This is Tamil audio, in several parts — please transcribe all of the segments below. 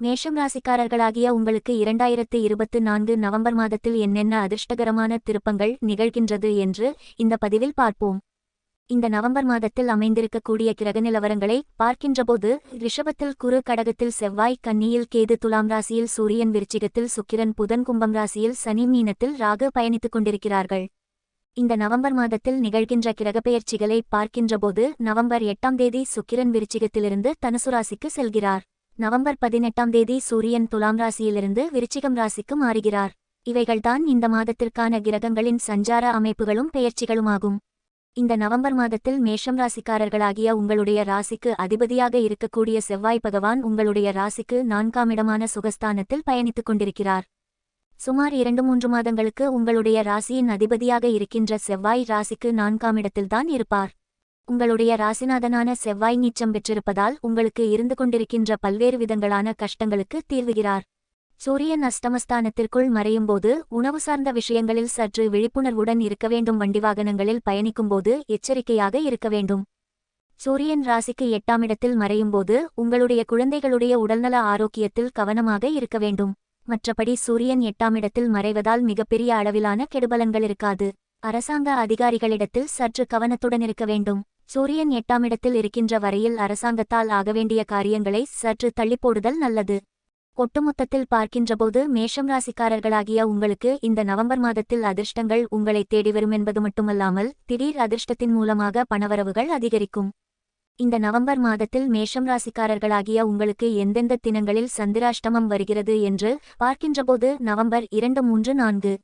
மேஷம் ராசிக்காரர்களாகிய உங்களுக்கு இரண்டாயிரத்து இருபத்து நான்கு நவம்பர் மாதத்தில் என்னென்ன அதிர்ஷ்டகரமான திருப்பங்கள் நிகழ்கின்றது என்று இந்த பதிவில் பார்ப்போம். இந்த நவம்பர் மாதத்தில் அமைந்திருக்கக்கூடிய கிரக நிலவரங்களை பார்க்கின்றபோது ரிஷபத்தில் குரு கடகத்தில் செவ்வாய் கன்னியில் கேது துலாம் ராசியில் சூரியன் விருச்சிகத்தில் சுக்கிரன் புதன் கும்பம் ராசியில் சனி மீனத்தில் ராகு பயணித்துக் கொண்டிருக்கிறார்கள். இந்த நவம்பர் மாதத்தில் நிகழ்கின்ற கிரகப்பெயர்ச்சிகளை பார்க்கின்றபோது நவம்பர் எட்டாம் தேதி சுக்கிரன் விருச்சிகத்திலிருந்து தனுசுராசிக்கு செல்கிறார். நவம்பர் பதினெட்டாம் தேதி சூரியன் துலாம் ராசியிலிருந்து விருச்சிகம் ராசிக்கு மாறுகிறார். இவைகள்தான் இந்த மாதத்திற்கான கிரகங்களின் சஞ்சார அமைப்புகளும் பெயர்ச்சிகளுமாகும். இந்த நவம்பர் மாதத்தில் மேஷம் ராசிக்காரர்களாகிய உங்களுடைய ராசிக்கு அதிபதியாக இருக்கக்கூடிய செவ்வாய் பகவான் உங்களுடைய ராசிக்கு நான்காம் இடமான சுகஸ்தானத்தில் பயணித்துக் கொண்டிருக்கிறார். சுமார் இரண்டு மூன்று மாதங்களுக்கு உங்களுடைய ராசியின் அதிபதியாக இருக்கின்ற செவ்வாய் ராசிக்கு நான்காம் இடத்தில்தான் இருப்பார். உங்களுடைய ராசிநாதனான செவ்வாய் நீச்சம் பெற்றிருப்பதால் உங்களுக்கு இருந்து கொண்டிருக்கின்ற பல்வேறு விதங்களான கஷ்டங்களுக்கு தீர்வுகிறார். சூரியன் அஷ்டமஸ்தானத்திற்குள் மறையும்போது உணவு சார்ந்த விஷயங்களில் சற்று விழிப்புணர்வுடன் இருக்க வேண்டும். வண்டி வாகனங்களில் பயணிக்கும்போது எச்சரிக்கையாக இருக்க வேண்டும். சூரியன் ராசிக்கு எட்டாம் இடத்தில் மறையும்போது உங்களுடைய குழந்தைகளுடைய உடல்நல ஆரோக்கியத்தில் கவனமாக இருக்க வேண்டும். மற்றபடி சூரியன் எட்டாம் இடத்தில் மறைவதால் மிகப்பெரிய அளவிலான கெடுபலன்கள் இருக்காது. அரசாங்க அதிகாரிகளிடத்தில் சற்று கவனத்துடன் இருக்க வேண்டும். சூரியன் எட்டாம் இடத்தில் இருக்கின்ற வரையில் அரசாங்கத்தால் ஆகவேண்டிய காரியங்களை சற்று தள்ளிப்போடுதல் நல்லது. ஒட்டுமொத்தத்தில் பார்க்கின்றபோது மேஷம் ராசிக்காரர்களாகிய உங்களுக்கு இந்த நவம்பர் மாதத்தில் அதிர்ஷ்டங்கள் உங்களை தேடி வரும் என்பது மட்டுமல்லாமல் திடீர் அதிர்ஷ்டத்தின் மூலமாக பணவரவுகள் அதிகரிக்கும். இந்த நவம்பர் மாதத்தில் மேஷம் ராசிக்காரர்களாகிய உங்களுக்கு எந்தெந்த தினங்களில் சந்திராஷ்டமம் வருகிறது என்று பார்க்கின்றபோது நவம்பர் இரண்டு மூன்று நான்கு.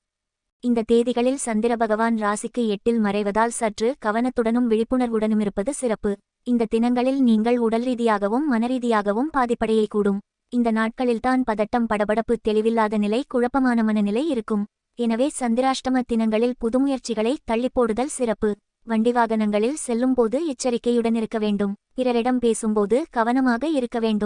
இந்த தேதிகளில் சந்திர பகவான் ராசிக்கு எட்டில் மறைவதால் சற்று கவனத்துடனும் விழிப்புணர்வுடனும் இருப்பது சிறப்பு. இந்த தினங்களில் நீங்கள் உடல் ரீதியாகவும் மனரீதியாகவும் பாதிப்படையக்கூடும் இந்த நாட்களில்தான் பதட்டம் படபடப்பு தெளிவில்லாத நிலை குழப்பமான மனநிலை இருக்கும். எனவே சந்திராஷ்டம தினங்களில் புதுமுயற்சிகளை தள்ளிப்போடுதல் சிறப்பு. வண்டி வாகனங்களில் செல்லும்போது எச்சரிக்கையுடன் இருக்க வேண்டும். பிறரிடம் பேசும்போது கவனமாக இருக்க வேண்டும்.